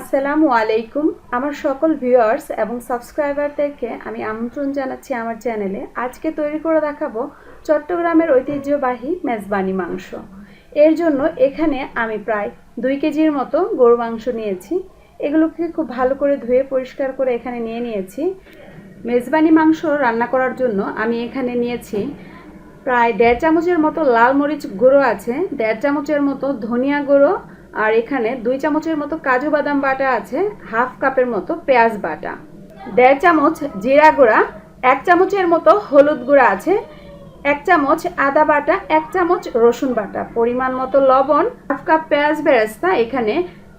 আসসালামু আলাইকুম। আমার সকল ভিউয়ার্স এবং সাবস্ক্রাইবারদেরকে আমি আমন্ত্রণ জানাচ্ছি আমার চ্যানেলে। আজকে তৈরি করে দেখাবো চট্টগ্রামের ঐতিহ্যবাহী মেজবানি মাংস। এর জন্য এখানে আমি প্রায় দুই কেজির মতো গরু মাংস নিয়েছি। এগুলোকে খুব ভালো করে ধুয়ে পরিষ্কার করে এখানে নিয়ে নিয়েছি। মেজবানি মাংস রান্না করার জন্য আমি এখানে নিয়েছি প্রায় দেড় চামচের মতো লাল মরিচ গুঁড়ো আছে, দেড় চামচের মতো ধনিয়া গুঁড়ো আর এখানে দুই চামচের মতো কাজু বাদাম বাটা আছে, হাফ কাপের মতো পেঁয়াজ বাটা। দেড় চামচ জিরা গুঁড়া, এক চামচের মতো হলুদ গুঁড়া আছে, এক চামচ আদা বাটা, এক চামচ রসুন বাটা। পরিমাণ মতো লবণ, হাফ কাপ পেঁয়াজ বেরেস্তা, এখানে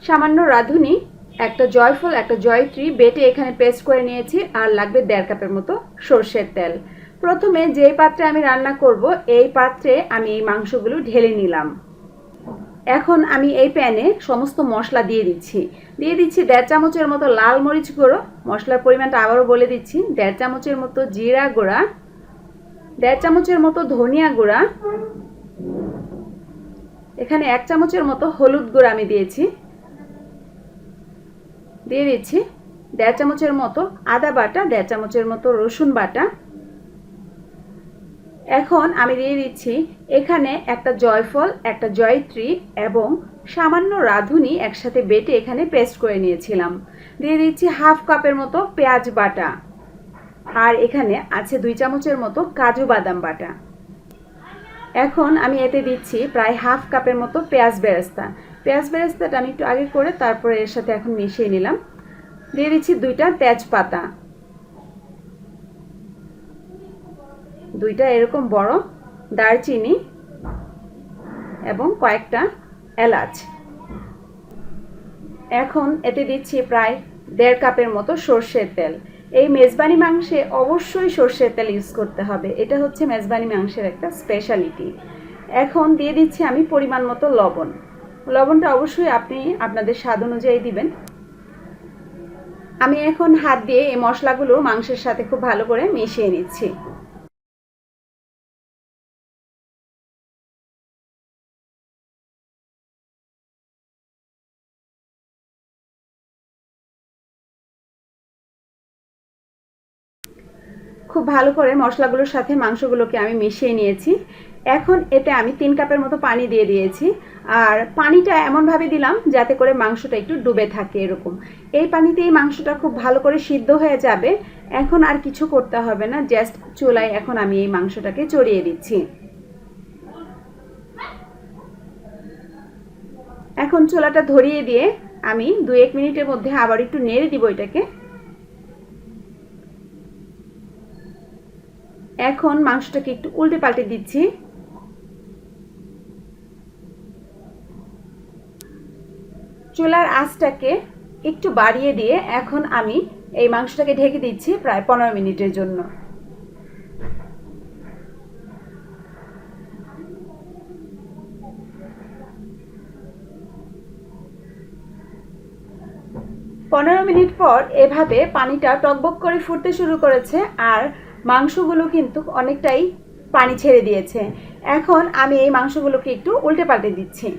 সামান্য রাঁধুনি, একটা জয়ফল, একটা জয়ত্রী বেটে এখানে পেস্ট করে নিয়েছি, আর লাগবে দেড় কাপের মতো সর্ষের তেল। প্রথমে যেই পাত্রে আমি রান্না করব, এই পাত্রে আমি এই মাংসগুলো ঢেলে নিলাম। এখন আমি এই প্যানে সমস্ত মশলা দিয়ে দিচ্ছি। দিয়ে দিচ্ছি দেড় চামচের মতো লাল মরিচ গুঁড়ো। মশলার পরিমাণটা আবারও বলে দিচ্ছি। দেড় চামচের মতো জিরা গুঁড়া। দেড় চামচের মতো ধনিয়া গুঁড়া। এখানে এক চামচের মতো হলুদ গুঁড়া আমি দিয়েছি। দিয়ে দিচ্ছি দেড় চামচের মতো আদা বাটা, দেড় চামচের মতো রসুন বাটা। এখন আমি দিয়ে দিচ্ছি, এখানে একটা জয়ফল, একটা জয়ত্রী এবং সামান্য রাঁধুনি একসাথে বেটে এখানে পেস্ট করে নিয়েছিলাম। দিয়ে দিচ্ছি হাফ কাপের মতো পেঁয়াজ বাটা আর এখানে আছে দুই চামচের মতো কাজু বাদাম বাটা। এখন আমি এতে দিচ্ছি প্রায় হাফ কাপের মতো পেঁয়াজ বেরেস্তা। পেঁয়াজ বেরেস্তাটা আমি একটু আগে করে তারপরে এর সাথে এখন মিশিয়ে নিলাম। দিয়ে দিচ্ছি দুইটা তেজপাতা। দুইটা এরকম বড় দারচিনি এবং কয়েকটা এলাচ। এখন এতে দিচ্ছি প্রায় দেড় কাপের মতো সর্ষের তেল। এই মেজবানি মাংসে অবশ্যই সর্ষের তেল ইউজ করতে হবে। এটা হচ্ছে মেজবানি মাংসের একটা স্পেশালিটি এখন দিয়ে দিচ্ছি আমি পরিমাণ মতো লবণ। লবণটা অবশ্যই আপনি আপনাদের স্বাদ অনুযায়ী দিবেন। আমি এখন হাত দিয়ে এই মশলাগুলো মাংসের সাথে খুব ভালো করে মিশিয়ে নিচ্ছি। খুব ভালো করে মশলাগুলোর সাথে মাংসগুলোকে আমি মিশিয়ে নিয়েছি। এখন এতে আমি তিন কাপের মতো পানি দিয়ে দিয়েছি। আর পানিটা এমনভাবে দিলাম যাতে করে মাংসটা একটু ডুবে থাকে এরকম। এই পানিতেই মাংসটা খুব ভালো করে সিদ্ধ হয়ে যাবে। এখন আর কিছু করতে হবে না, জাস্ট চুলায় এখন আমি এই মাংসটাকে চড়িয়ে দিচ্ছি। এখন চুলাটা ধরিয়ে দিয়ে আমি দু এক মিনিটের মধ্যে আবার একটু নেড়ে দিব এটাকে। এখন মাংসটাকে একটু উল্টে পাল্টে দিচ্ছি। চুলার আঁচটাকে একটু বাড়িয়ে দিয়ে এখন আমি এই মাংসটাকে ঢেকে দিচ্ছি প্রায় পনেরো মিনিটের জন্য। পনেরো মিনিট পর এভাবে পানিটা টকবক করে ফুটতে শুরু করেছে আর মাংসগুলো কিন্তু অনেকটাই পানি ছেড়ে দিয়েছে। এখন আমি এই মাংসগুলোকে একটু উল্টে পাল্টে দিচ্ছি।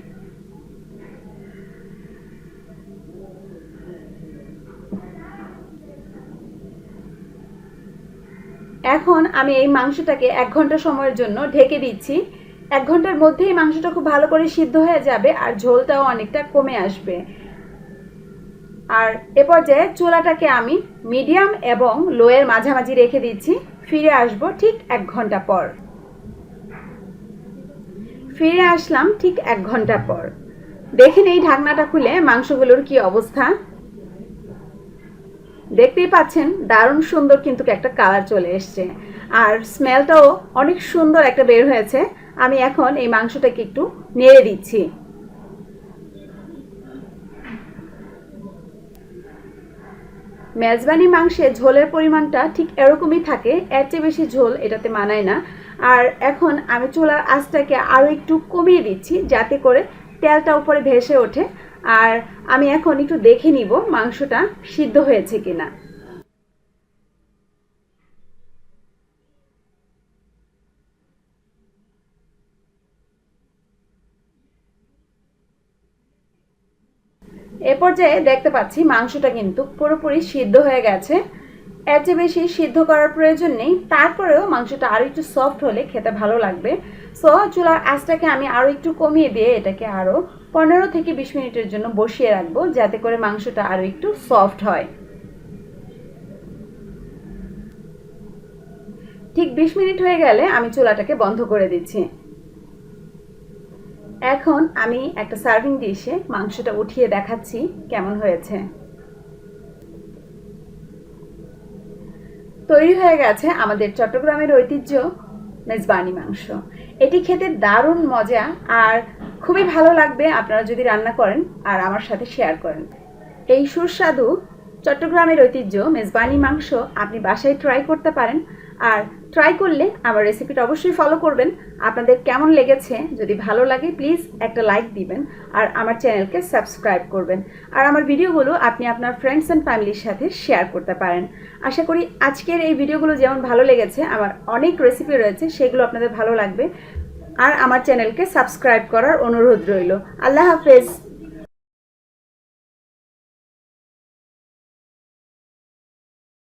এখন আমি এই মাংসটাকে এক ঘণ্টা সময়ের জন্য ঢেকে দিচ্ছি। এক ঘণ্টার মধ্যেই মাংসটা খুব ভালো করে সিদ্ধ হয়ে যাবে আর ঝোলটাও অনেকটা কমে আসবে। আর এ পর্যায়ে চুলাটাকে আমি মিডিয়াম এবং লোয়ের মাঝামাঝি রেখে দিচ্ছি। ফিরে আসব ঠিক এক ঘণ্টা পর। ফিরে আসলাম ঠিক এক ঘণ্টা পর। দেখেন এই ঢাকনাটা খুলে মাংসগুলোর কি অবস্থা। দেখতেই পাচ্ছেন দারুণ সুন্দর কিন্তু একটা কালার চলে এসছে। আর স্মেলটাও অনেক সুন্দর একটা বের হয়েছে। আমি এখন এই মাংসটাকে একটু নেড়ে দিচ্ছি। মেজবানি মাংসে ঝোলের পরিমাণটা ঠিক এরকমই থাকে, এর চেয়ে বেশি ঝোল এটাতে মানায় না। আর এখন আমি চুলার আঁচটাকে আরও একটু কমিয়ে দিচ্ছি যাতে করে তেলটা উপরে ভেসে ওঠে। আর আমি এখন একটু দেখে নিব মাংসটা সিদ্ধ হয়েছে কিনা। এ পর্যায়ে দেখতে পাচ্ছি মাংসটা কিন্তু পুরোপুরি সিদ্ধ হয়ে গেছে। এর চেয়ে বেশি সিদ্ধ করার প্রয়োজন নেই। তারপরেও মাংসটা আরও একটু সফট হলে খেতে ভালো লাগবে। সো চুলার আঁচটাকে আমি আরও একটু কমিয়ে দিয়ে এটাকে আরও পনেরো থেকে বিশ মিনিটের জন্য বসিয়ে রাখব, যাতে করে মাংসটা আরও একটু সফট হয়। ঠিক বিশ মিনিট হয়ে গেলে আমি চুলাটাকে বন্ধ করে দিচ্ছি। এখন আমি একটা সার্ভিং ডিশে মাংসটা উঠিয়ে দেখাচ্ছি কেমন হয়েছে। তৈরি হয়ে গেছে আমাদের চট্টগ্রামের ঐতিহ্য মেজবানি মাংস। এটি খেতে দারুণ মজা আর খুবই ভালো লাগবে আপনারা যদি রান্না করেন আর আমার সাথে শেয়ার করেন। এই সুস্বাদু চট্টগ্রামের ঐতিহ্য মেজবানি মাংস আপনি বাসায় ট্রাই করতে পারেন আর ট্রাই করলে আমার রেসিপিটা অবশ্যই ফলো করবেন। আপনাদের কেমন লেগেছে? যদি ভালো লাগে প্লিজ একটা লাইক দিবেন আর আমার চ্যানেলকে সাবস্ক্রাইব করবেন। আর আমার ভিডিওগুলো আপনি আপনার ফ্রেন্ডস অ্যান্ড ফ্যামিলির সাথে শেয়ার করতে পারেন। আশা করি আজকের এই ভিডিওগুলো যেমন ভালো লেগেছে, আমার অনেক রেসিপি রয়েছে, সেগুলো আপনাদের ভালো লাগবে। আর আমার চ্যানেলকে সাবস্ক্রাইব করার অনুরোধ রইল। আল্লাহ হাফেজ।